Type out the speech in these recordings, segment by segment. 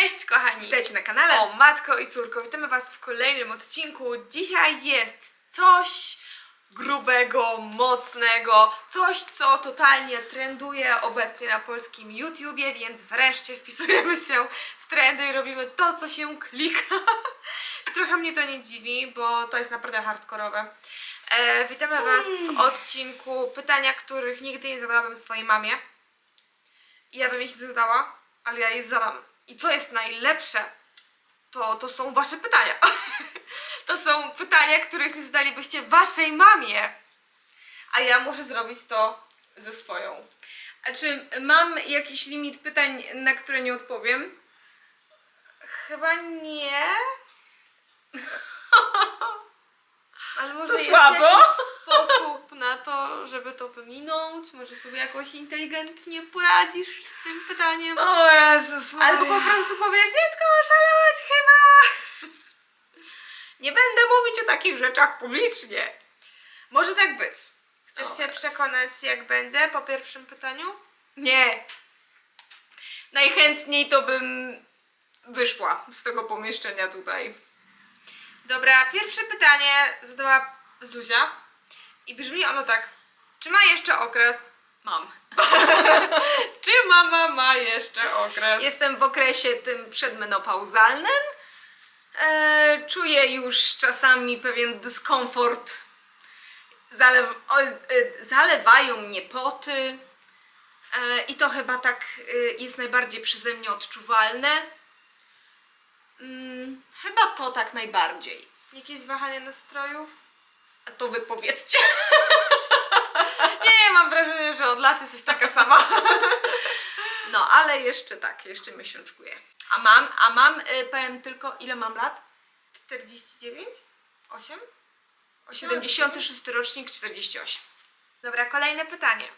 Cześć kochani! Witajcie na kanale. O matko i córko, witamy was w kolejnym odcinku. Dzisiaj jest coś grubego, mocnego, coś co totalnie trenduje obecnie na polskim YouTubie, więc wreszcie wpisujemy się w trendy i robimy to, co się klika. Trochę mnie to nie dziwi, bo to jest naprawdę hardkorowe. E, witamy was w odcinku pytania, których nigdy nie zadałabym swojej mamie. I ja bym ich nie zadała, ale ja je zadam. I co jest najlepsze, to, to są wasze pytania. to są pytania, których nie zadalibyście waszej mamie. A ja muszę zrobić to ze swoją. A czy mam jakiś limit pytań, na które nie odpowiem? Chyba nie. Ale może To jest słabo. jakiś sposób na to, żeby to wyminąć? Może sobie jakoś inteligentnie poradzisz z tym pytaniem? O Jezus Albo po prostu powiesz, dziecko, oszalałaś chyba. Nie będę mówić o takich rzeczach publicznie. Może tak być. Chcesz O, się przekonać, jak będzie po pierwszym pytaniu? Nie. Najchętniej to bym wyszła z tego pomieszczenia tutaj. Dobra, pierwsze pytanie zadała Zuzia i brzmi ono tak. Czy ma jeszcze okres? Mam. Czy mama ma jeszcze okres? Jestem w okresie tym przedmenopauzalnym. E, czuję już czasami pewien dyskomfort. Zalew, o, e, zalewają mnie poty. E, I to chyba tak e, jest najbardziej przeze mnie odczuwalne. Mm, chyba to tak najbardziej. Jakieś wahanie nastrojów? A to wy powiedzcie. Nie, mam wrażenie, że od lat jesteś taka sama. No, ale jeszcze tak, jeszcze miesiączkuję. A mam, a mam, y, powiem tylko, ile mam lat? 49? 8? 76 rocznik, 48. Dobra, kolejne pytanie.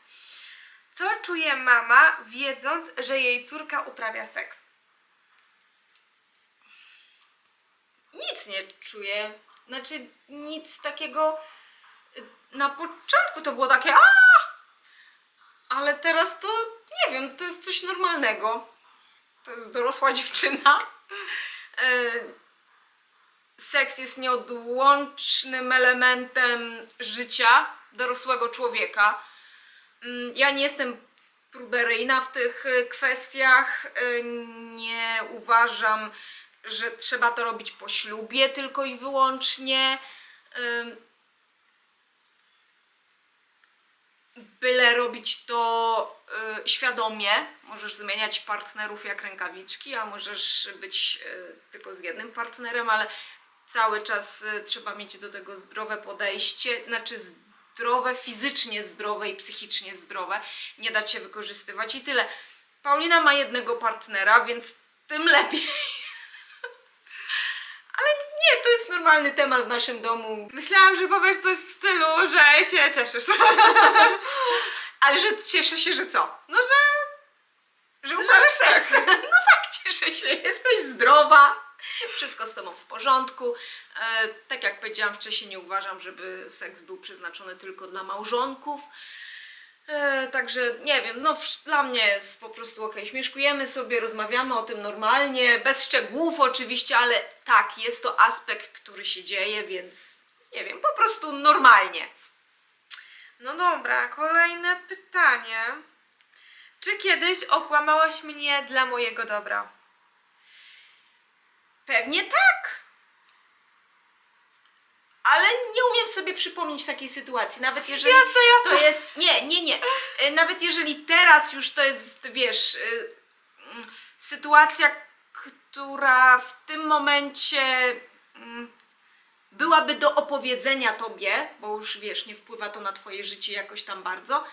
Co czuje mama, wiedząc, że jej córka uprawia seks? Nic nie czuję. Znaczy, nic takiego. y, Na początku to było takie. A! Ale teraz to nie wiem, to jest coś normalnego. To jest dorosła dziewczyna. Y, Seks jest nieodłącznym elementem życia dorosłego człowieka. Mm, Ja nie jestem pruderyjna w tych y, kwestiach. Nie uważam, że trzeba to robić po ślubie tylko i wyłącznie. Byle robić to y, świadomie. Możesz zmieniać partnerów jak rękawiczki, a możesz być y, tylko z jednym partnerem, ale cały czas y, trzeba mieć do tego zdrowe podejście, znaczy zdrowe, fizycznie zdrowe i psychicznie zdrowe. Nie dać się wykorzystywać i tyle. Paulina ma jednego partnera, więc tym lepiej. Nie, to jest normalny temat w naszym domu. Myślałam, że powiesz coś w stylu, że się cieszysz. Ale że cieszę się, że co? No, że Że uprawiasz tak. seks. No tak, cieszę się. Jesteś zdrowa. Wszystko z tobą w porządku. E, tak jak powiedziałam wcześniej, nie uważam, żeby seks był przeznaczony tylko dla małżonków. E, także nie wiem, no dla mnie jest po prostu ok. Śmieszkujemy sobie, rozmawiamy o tym normalnie, bez szczegółów oczywiście, ale tak, jest to aspekt, który się dzieje, więc nie wiem, po prostu normalnie. No dobra, kolejne pytanie. Czy kiedyś okłamałaś mnie dla mojego dobra? Pewnie tak. Ale nie umiem sobie przypomnieć takiej sytuacji, nawet jeżeli Jasne, jasne. to jest. Nie, nie, nie. E, Nawet jeżeli teraz już to jest, wiesz, y, mm, sytuacja, która w tym momencie mm, byłaby do opowiedzenia tobie, bo już wiesz, nie wpływa to na twoje życie jakoś tam bardzo.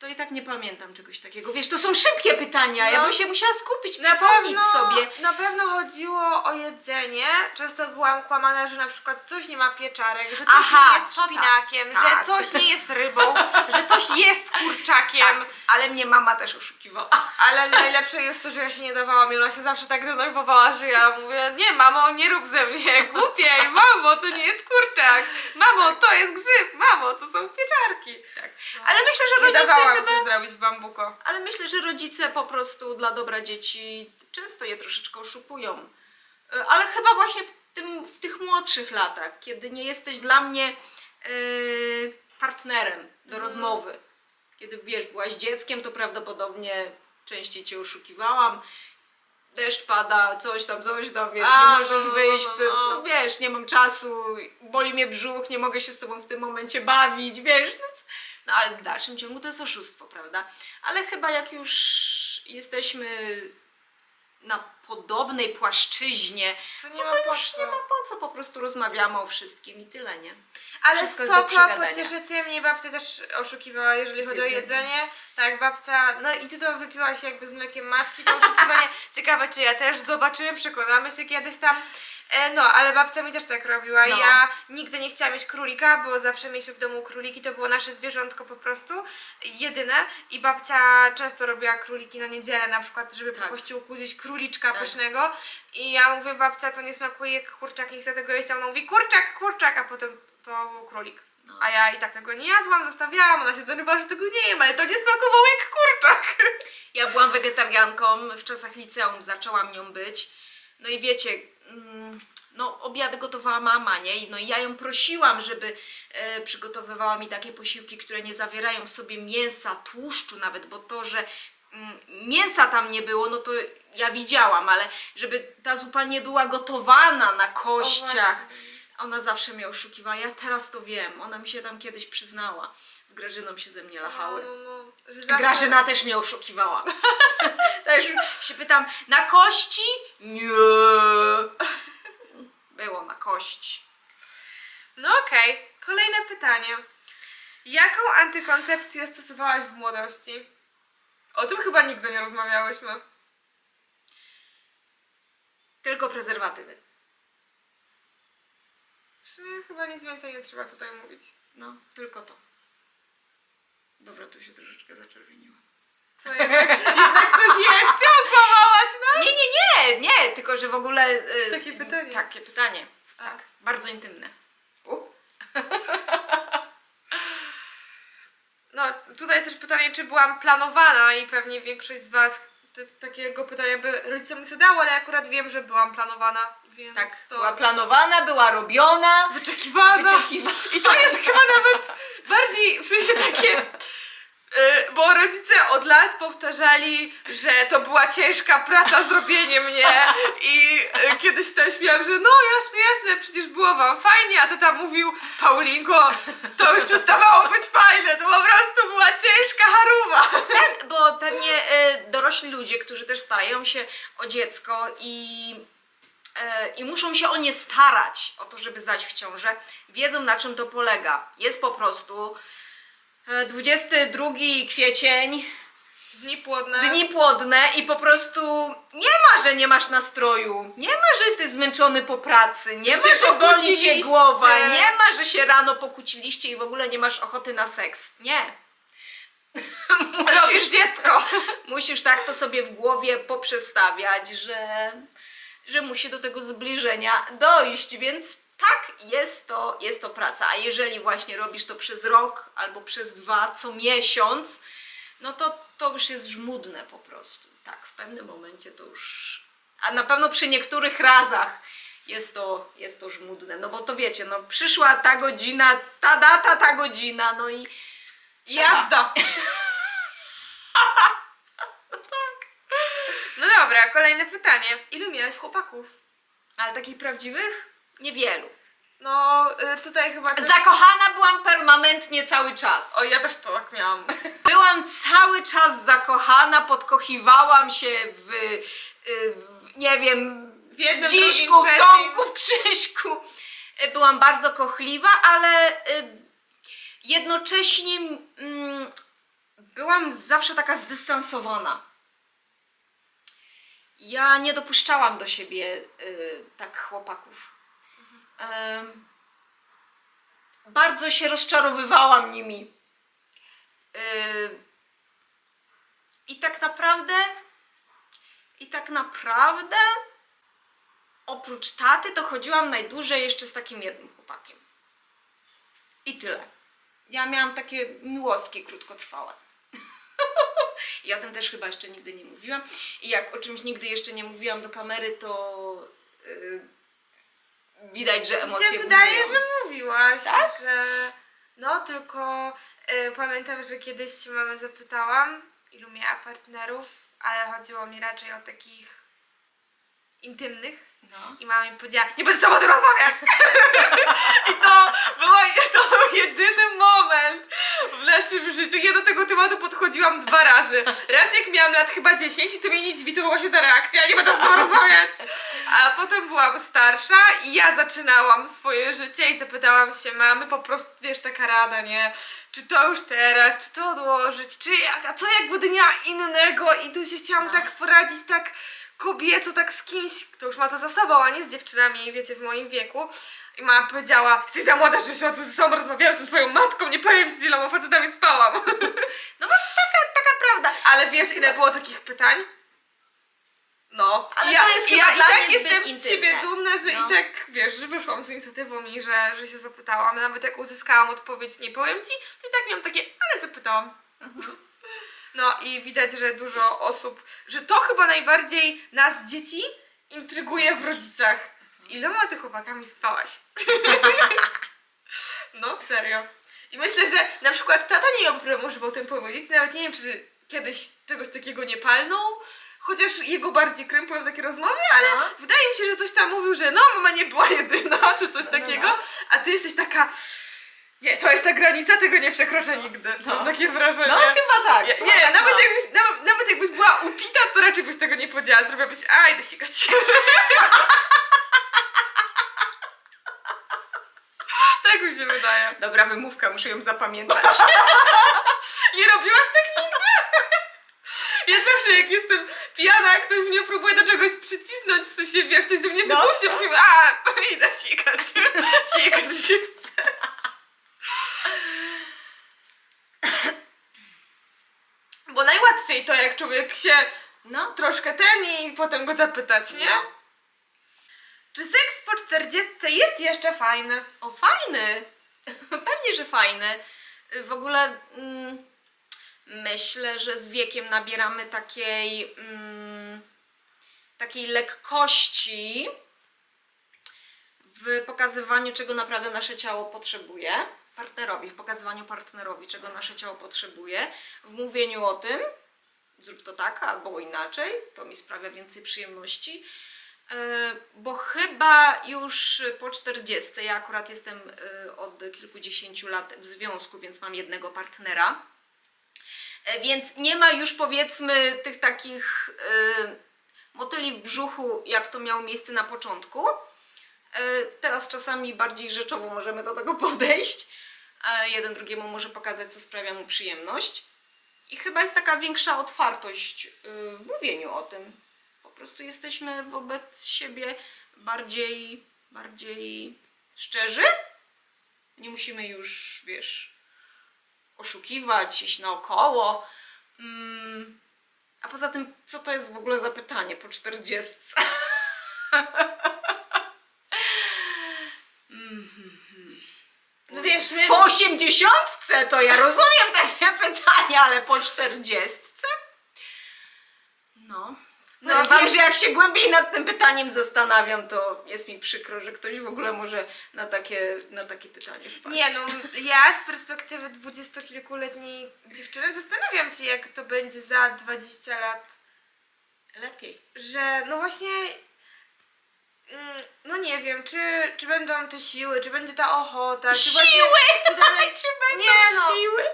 To i tak nie pamiętam czegoś takiego. Wiesz, to są szybkie pytania. Ja No. bym się musiała skupić, Na przypomnieć pewno, sobie. na pewno chodziło o jedzenie. Często byłam kłamana, że na przykład coś nie ma pieczarek, że coś Aha, nie jest to tak, szpinakiem, tak. że coś nie jest rybą, że coś jest kurczakiem. Tak, ale mnie mama też oszukiwała. Ale najlepsze jest to, że ja się nie dawałam i ona się zawsze tak denerwowała, że ja mówię, nie mamo, nie rób ze mnie głupiej, mamo, to nie jest kurczak, mamo, to jest grzyb, mamo, to są pieczarki. Tak. Ale myślę, że rodzice dawałam chyba... się zrobić w bambuko. Ale myślę, że rodzice po prostu dla dobra dzieci często je troszeczkę oszukują. E, Ale chyba właśnie w, tym, w tych młodszych latach, kiedy nie jesteś dla mnie e, partnerem do rozmowy. Kiedy wiesz, byłaś dzieckiem, to prawdopodobnie częściej cię oszukiwałam. Deszcz pada, coś tam, coś tam, wiesz, A, nie możesz no, wyjść, no, no. no wiesz, nie mam czasu, boli mnie brzuch, nie mogę się z tobą w tym momencie bawić, wiesz, no, no ale w dalszym ciągu to jest oszustwo, prawda? Ale chyba jak już jesteśmy na podobnej płaszczyźnie, To nie no ma to po już co. nie ma po co, po prostu rozmawiamy o wszystkim i tyle, nie? Ale Wszystko jest do spoko, przegadania. pocieszycie mnie, babcia też oszukiwała, jeżeli Z chodzi o jedzenie. Tak, babcia, no i ty to wypiłaś jakby z mlekiem matki, to oszukiwanie. Ciekawe, czy ja też, zobaczymy, przekonamy się kiedyś tam. E, no, ale babcia mi też tak robiła. No. Ja nigdy nie chciałam mieć królika, bo zawsze mieliśmy w domu króliki, to było nasze zwierzątko po prostu, jedyne. I babcia często robiła króliki na niedzielę na przykład, żeby Tak. po kościółku zjeść króliczka Tak. pysznego. I ja mówię, babcia, to nie smakuje jak kurczak, nie chcę tego jeść. A ona mówi, kurczak, kurczak, a potem to był królik. No. A ja i tak tego nie jadłam, zostawiałam, ona się denerwowała, że tego nie jem, ale to nie smakowało jak kurczak. Ja byłam wegetarianką w czasach liceum, zaczęłam nią być. No i wiecie, no obiady gotowała mama, nie? I No i ja ją prosiłam, żeby e, przygotowywała mi takie posiłki, które nie zawierają w sobie mięsa, tłuszczu nawet, bo to, że mm, mięsa tam nie było, no to ja widziałam, ale żeby ta zupa nie była gotowana na kościach. Ona zawsze mnie oszukiwała, ja teraz to wiem. Ona mi się tam kiedyś przyznała. Z Grażyną się ze mnie lachały. No, no, no, że zawsze- Grażyna też mnie oszukiwała. też się pytam, na kości? Nie. Było na kości. No okej, kolejne pytanie. Jaką antykoncepcję stosowałaś w młodości? O tym chyba nigdy nie rozmawiałyśmy. Tylko prezerwatywy. W sumie chyba nic więcej nie trzeba tutaj mówić. No, tylko to. Dobra, tu się troszeczkę zaczerwieniła. Co jednak, jednak coś jeszcze odbawałaś, no? Nie, nie, nie, nie, tylko że w ogóle... e, Takie pytanie. Takie pytanie, A. tak. Bardzo intymne. U. No, tutaj jest też pytanie, czy byłam planowana i pewnie większość z Was te, takiego pytania by rodzicom nie zadało, ale akurat wiem, że byłam planowana, więc Tak, to... była planowana, była robiona. Wyczekiwana. Wyczekiwana. I to jest chyba nawet bardziej, w sensie takie... y, Bo rodzice od lat powtarzali, że to była ciężka praca zrobienie mnie i y, kiedyś też miałam, że no jasne, jasne, przecież było wam fajnie, a tata mówił, Paulinko, to już przestawało być fajne, to po prostu była ciężka haruwa. Tak, bo pewnie e, dorośli ludzie, którzy też starają się o dziecko i, i muszą się o nie starać, o to, żeby zajść w ciążę, wiedzą na czym to polega. Jest po prostu e, 22 kwiecień, Dni płodne. dni płodne i po prostu nie ma, że nie masz nastroju, nie ma, że jesteś zmęczony po pracy, nie Że ma, że boli cię głowa, nie ma, że się rano pokłóciliście i w ogóle nie masz ochoty na seks. Nie. Robisz dziecko. Musisz tak to sobie w głowie poprzestawiać, że, że musi do tego zbliżenia dojść, więc tak, jest to, jest to praca. A jeżeli właśnie robisz to przez rok albo przez dwa, co miesiąc, no to to już jest żmudne po prostu. Tak, w pewnym momencie to już. A na pewno przy niektórych razach jest to, jest to żmudne. No bo to wiecie, no przyszła ta godzina, ta data, ta godzina, no i. Jazda. No dobra, kolejne pytanie. Ilu miałeś chłopaków? Ale takich prawdziwych? Niewielu. No, y, tutaj chyba też... Zakochana byłam permanentnie cały czas. O, ja też to tak miałam. Byłam cały czas zakochana, podkochiwałam się w, y, w nie wiem, W jednym, w Dziśku, drugim, w trzecim. Tomku, w Krzyśku. Y, Byłam bardzo kochliwa, ale y, jednocześnie mm, byłam zawsze taka zdystansowana. Ja nie dopuszczałam do siebie y, tak chłopaków. Em, bardzo się rozczarowywałam nimi. Y, I tak naprawdę, i tak naprawdę, oprócz taty, to chodziłam najdłużej jeszcze z takim jednym chłopakiem. I tyle. Ja miałam takie miłostki krótkotrwałe. I o tym też chyba jeszcze nigdy nie mówiłam. I jak o czymś nigdy jeszcze nie mówiłam do kamery, to yy, widać, że Mi emocje się wydaje, buzują. że mówiłaś, Tak? że no tylko y, pamiętam, że kiedyś się mamy zapytałam, ilu miała partnerów, ale chodziło mi raczej o takich intymnych. No. I mama mi powiedziała, nie będę z tobą o tym rozmawiać! I to, było, to był jedyny moment w naszym życiu. Ja do tego tematu podchodziłam dwa razy. Raz jak miałam lat chyba 10 i to mnie nie dziwi, to była się ta reakcja, nie będę z tobą rozmawiać! A potem byłam starsza i ja zaczynałam swoje życie i zapytałam się mamy, po prostu, wiesz, taka rada, nie? Czy to już teraz, czy to odłożyć, czy jak, a co jak będę miała innego? I tu się chciałam No. tak poradzić, tak kobieco, tak z kimś, kto już ma to za sobą, a nie z dziewczynami, wiecie, w moim wieku. I mama powiedziała, jesteś za młoda, żebyś ma tu ze sobą rozmawiała, jestem twoją matką, nie powiem ci, z iloma facetami spałam. no bo taka, taka prawda. Ale wiesz, ile było takich pytań? No. Ale ja, to jest i chyba ja i dla tak mnie zbyt jestem z intymne. siebie dumna, że No. i tak, wiesz, że wyszłam z inicjatywą i że, że się zapytałam. Nawet jak uzyskałam odpowiedź, nie powiem ci, to i tak miałam takie, ale zapytałam. No i widać, że dużo osób, że to chyba najbardziej nas, dzieci, intryguje w rodzicach. Z iloma ty chłopakami spałaś? no, serio. I myślę, że na przykład tata nie miał żeby o tym powiedzieć. Nawet nie wiem, czy kiedyś czegoś takiego nie palnął. Chociaż jego bardziej krępują takie rozmowy, ale No. wydaje mi się, że coś tam mówił, że no, mama nie była jedyna, czy coś No, takiego. no. A ty jesteś taka... Nie, to jest ta granica, tego nie przekroczę nigdy. No. Mam takie wrażenie. No chyba tak. Nie, chyba tak nawet, mam. jakbyś, nawet, nawet jakbyś była upita, to raczej byś tego nie powiedziała. Zrobiłabyś, a idę sikać. tak mi się wydaje. Dobra wymówka, muszę ją zapamiętać. Nie robiłaś tak nigdy? Ja zawsze jak jestem pijana, jak ktoś mnie próbuje do czegoś przycisnąć, w sensie, wiesz, coś do mnie No. się mówi, a, to idę sikać. sikać mi się chce. Bo najłatwiej to, jak człowiek się No. troszkę ten i potem go zapytać, nie? No. Czy seks po 40 jest jeszcze fajny? O, fajny! Pewnie, że fajny. W ogóle mm, myślę, że z wiekiem nabieramy takiej, mm, takiej lekkości w pokazywaniu, czego naprawdę nasze ciało potrzebuje. Partnerowi, w pokazywaniu partnerowi, czego nasze ciało potrzebuje, w mówieniu o tym, zrób to tak albo inaczej, to mi sprawia więcej przyjemności. E, Bo chyba już po 40, ja akurat jestem e, od kilkudziesięciu lat w związku, więc mam jednego partnera. E, Więc nie ma już powiedzmy tych takich motyli w brzuchu, jak to miało miejsce na początku. Teraz czasami bardziej rzeczowo możemy do tego podejść. Jeden drugiemu może pokazać, co sprawia mu przyjemność. I chyba jest taka większa otwartość y, w mówieniu o tym. Po prostu jesteśmy wobec siebie bardziej, bardziej szczerzy. Nie musimy już, wiesz, oszukiwać, iść naokoło. Mm. A poza tym, co to jest w ogóle za pytanie po 40? No wiesz, my... Po 80 to ja rozumiem takie pytanie, ale po 40? No. No, No, wam, że jak się głębiej nad tym pytaniem zastanawiam, to jest mi przykro, że ktoś w ogóle może na takie, na takie pytanie wpaść. Nie no, ja z perspektywy dwudziestokilkuletniej dziewczyny zastanawiam się, jak to będzie za 20 lat, Lepiej. że no właśnie, no nie wiem, czy, czy będą te siły, czy będzie ta ochota, czy właśnie, Siły! czy dalej, Czy będą Nie no. siły?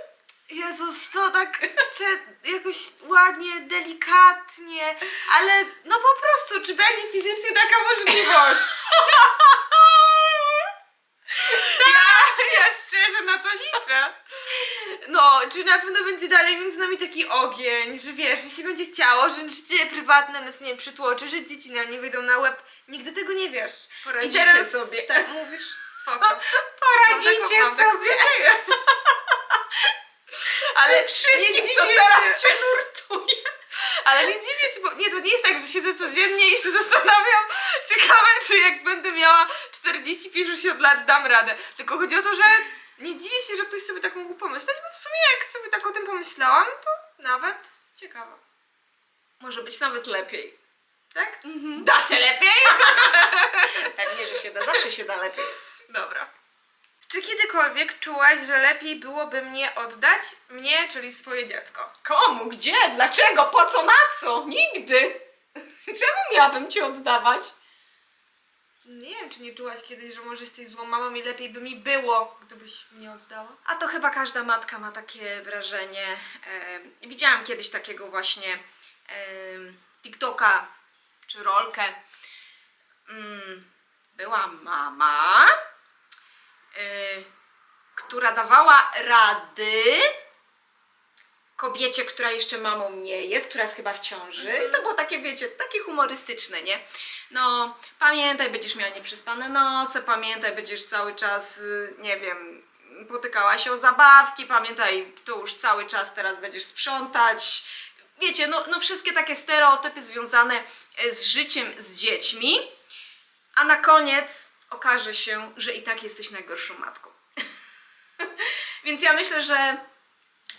Jezus, to tak chcę jakoś ładnie, delikatnie, ale no po prostu, czy będzie fizycznie taka możliwość? Ja, ja szczerze na to liczę. No, czy na pewno będzie dalej między nami taki ogień, że wiesz, że się będzie chciało, że życie prywatne nas nie przytłoczy, że dzieci nam nie wyjdą na łeb. Nigdy tego nie wiesz. Poradzicie I teraz sobie. tak mówisz, spoko. Poradzicie Mam taką- mam sobie. taką. Ale Wszystkim, co się. teraz się nurtuje. Ale nie dziwię się, bo nie, to nie jest tak, że siedzę codziennie i się zastanawiam, ciekawe, czy jak będę miała 45 już od lat dam radę. Tylko chodzi o to, że nie dziwię się, że ktoś sobie tak mógł pomyśleć, bo w sumie jak sobie tak o tym pomyślałam, to nawet Ciekawe. Może być nawet lepiej. Tak? Mhm. Da się lepiej? Pewnie, że się da. Zawsze się da lepiej. Dobra. Czy kiedykolwiek czułaś, że lepiej byłoby mnie oddać? Mnie, czyli swoje dziecko. Komu? Gdzie? Dlaczego? Po co? Na co? Nigdy. Czemu miałabym ci oddawać? Nie wiem, czy nie czułaś kiedyś, że może jesteś złą mamą i lepiej by mi było, gdybyś mnie oddała. A to chyba każda matka ma takie wrażenie. Widziałam kiedyś takiego właśnie TikToka czy rolkę. Mm, była mama, y, która dawała rady kobiecie, która jeszcze mamą nie jest, która jest chyba w ciąży. I to było takie, wiecie, takie humorystyczne, nie? No, pamiętaj, będziesz miała nieprzespane noce, pamiętaj, będziesz cały czas, y, nie wiem, potykała się o zabawki, pamiętaj, to już cały czas teraz będziesz sprzątać. Wiecie, no, no wszystkie takie stereotypy związane e, z życiem z dziećmi, a na koniec okaże się, że i tak jesteś najgorszą matką. Więc ja myślę, że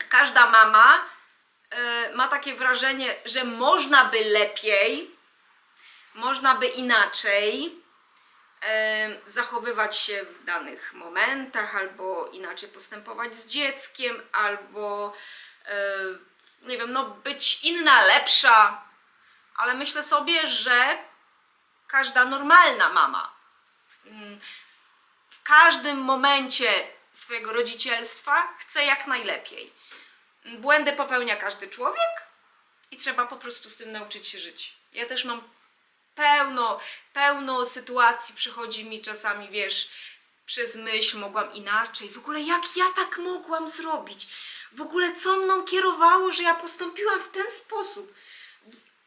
każda mama e, ma takie wrażenie, że można by lepiej, można by inaczej e, zachowywać się w danych momentach, albo inaczej postępować z dzieckiem, albo nie wiem, no być inna, lepsza. Ale myślę sobie, że każda normalna mama mm, w każdym momencie swojego rodzicielstwa chce jak najlepiej. Błędy popełnia każdy człowiek i trzeba po prostu z tym nauczyć się żyć. Ja też mam pełno, pełno sytuacji przychodzi mi czasami, wiesz, przez myśl mogłam inaczej. W ogóle jak ja tak mogłam zrobić? W ogóle co mną kierowało, że ja postąpiłam w ten sposób?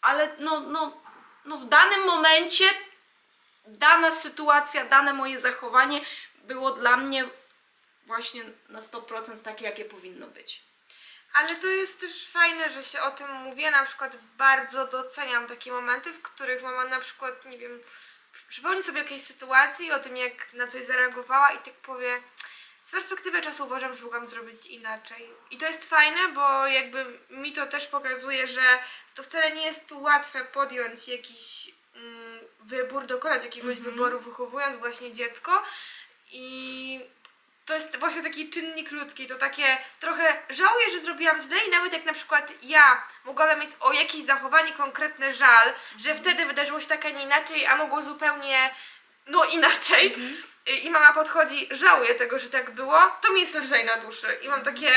Ale no, no, no w danym momencie dana sytuacja, dane moje zachowanie było dla mnie właśnie na 100% takie, jakie powinno być. Ale to jest też fajne, że się o tym mówi. Ja na przykład bardzo doceniam takie momenty, w których mama na przykład, nie wiem, przy- przypomni sobie jakiejś sytuacji, o tym jak na coś zareagowała i tak powie z perspektywy czasu uważam, że mogłam zrobić inaczej. I to jest fajne, bo jakby mi to też pokazuje, że to wcale nie jest łatwe podjąć jakiś mm, wybór, dokonać jakiegoś wyboru wychowując właśnie dziecko. I to jest właśnie taki czynnik ludzki, to takie trochę żałuję, że zrobiłam źle i nawet jak na przykład ja mogłabym mieć o jakieś zachowanie konkretny żal, że wtedy wydarzyło się tak, a nie inaczej, a mogło zupełnie no inaczej. I, i mama podchodzi, żałuję tego, że tak było, to mi jest lżej na duszy. I mam takie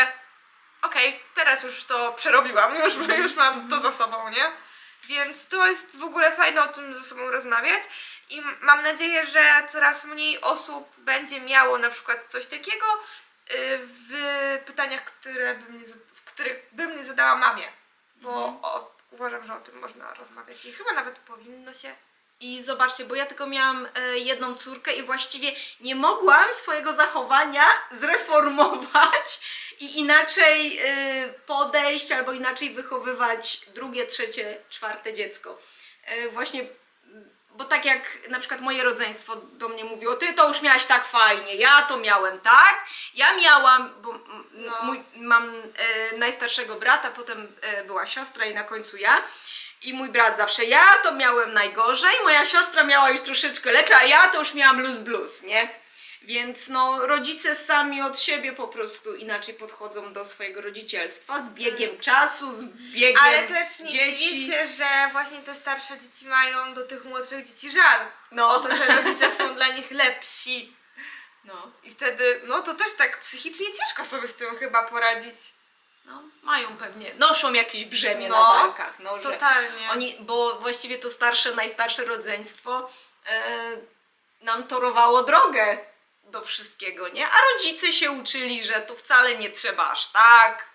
okej, teraz już to przerobiłam, już, już mam to za sobą, nie? Więc to jest w ogóle fajne o tym ze sobą rozmawiać. I mam nadzieję, że coraz mniej osób będzie miało na przykład coś takiego y, w pytaniach, które bym nie, w których bym nie zadała mamie, bo o, uważam, że o tym można rozmawiać i chyba nawet powinno się. I zobaczcie, bo ja tylko miałam e, jedną córkę i właściwie nie mogłam swojego zachowania zreformować i inaczej e, podejść albo inaczej wychowywać drugie, trzecie, czwarte dziecko. E, właśnie, bo tak jak na przykład moje rodzeństwo do mnie mówiło, ty to już miałaś tak fajnie, ja to miałem tak, ja miałam, bo No. mój, mam e, najstarszego brata, potem e, była siostra i na końcu ja. I mój brat zawsze ja to miałem najgorzej, moja siostra miała już troszeczkę lepiej, a ja to już miałam luz blues, nie? Więc no, rodzice sami od siebie po prostu inaczej podchodzą do swojego rodzicielstwa z biegiem czasu, z biegiem Ale też nie dzieci. dziwić się, że właśnie te starsze dzieci mają do tych młodszych dzieci żal. No. O to, że rodzice są dla nich lepsi. No, I wtedy, no to też tak psychicznie ciężko sobie z tym chyba poradzić. No, mają pewnie, noszą jakieś brzemię No, na barkach. No, że Totalnie. Oni, bo właściwie to starsze, najstarsze rodzeństwo e, nam torowało drogę do wszystkiego, nie? A rodzice się uczyli, że to wcale nie trzeba aż tak,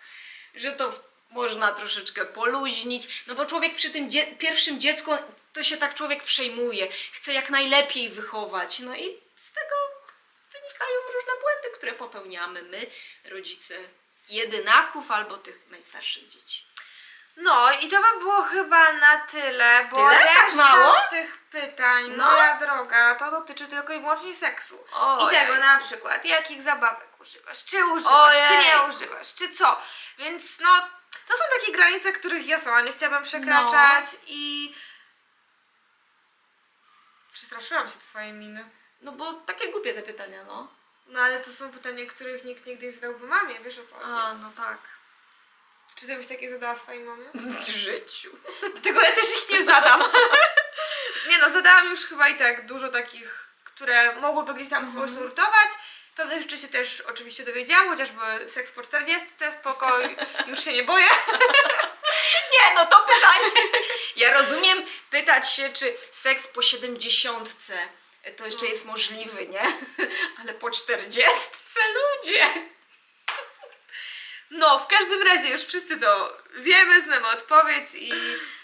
że to w, można troszeczkę poluźnić. No bo człowiek przy tym dzie- pierwszym dziecku, to się tak człowiek przejmuje, chce jak najlepiej wychować. No i z tego wynikają różne błędy, które popełniamy my, rodzice jedynaków albo tych najstarszych dzieci. No i to by było chyba na tyle, bo Tyle? Tak reszta mało? z tych pytań, No. moja droga, to dotyczy tylko i wyłącznie seksu. I Ojej. tego na przykład, jakich zabawek używasz, czy używasz, czy Ojej. nie używasz, czy co. Więc no, To są takie granice, których ja sama nie chciałabym przekraczać i... Przestraszyłam się twojej miny. No bo takie głupie te pytania, no. No ale to są pytania, których nikt nigdy nie zadałby mamie, wiesz o co chodzi? A, no tak. Czy ty byś takie zadała swojej mamie? W życiu. Dlatego ja też ich nie zadam. Nie no, zadałam już chyba i tak dużo takich, które mogłyby gdzieś tam kogoś nurtować. Pewnych rzeczy się też oczywiście dowiedziałam, chociażby seks po 40, spoko, już się nie boję. Nie, no to pytanie. Ja rozumiem pytać się, czy seks po 70 to jeszcze jest możliwy, nie? Ale po 40 ludzie. No, w każdym razie już wszyscy to wiemy, znamy odpowiedź i,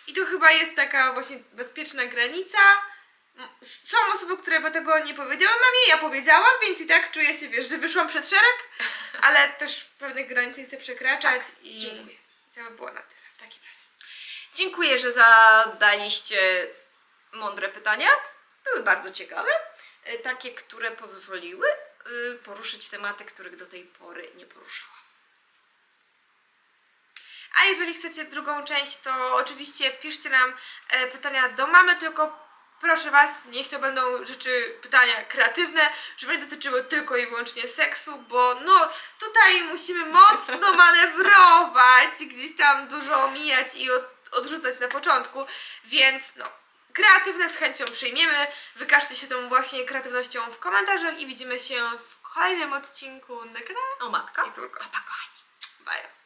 i to chyba jest taka właśnie bezpieczna granica. Są osoby, które by tego nie powiedziały mamie, ja powiedziałam, więc i tak czuję się, wiesz, że wyszłam przed szereg, ale też pewnych granic nie chcę przekraczać i dziękuję. to by było na tyle w takim razie. Dziękuję, że zadaliście mądre pytania. Były bardzo ciekawe. E, Takie, które pozwoliły y, poruszyć tematy, których do tej pory nie poruszałam. A jeżeli chcecie drugą część, to oczywiście piszcie nam e, pytania do mamy, tylko proszę Was, niech to będą rzeczy, pytania kreatywne, żeby nie dotyczyły tylko i wyłącznie seksu, bo no tutaj musimy mocno manewrować, gdzieś tam dużo omijać i od, odrzucać na początku, więc no kreatywne z chęcią przyjmiemy, wykażcie się tą właśnie kreatywnością w komentarzach i widzimy się w kolejnym odcinku na kanale O matka. i córko. Pa, kochani. Bye.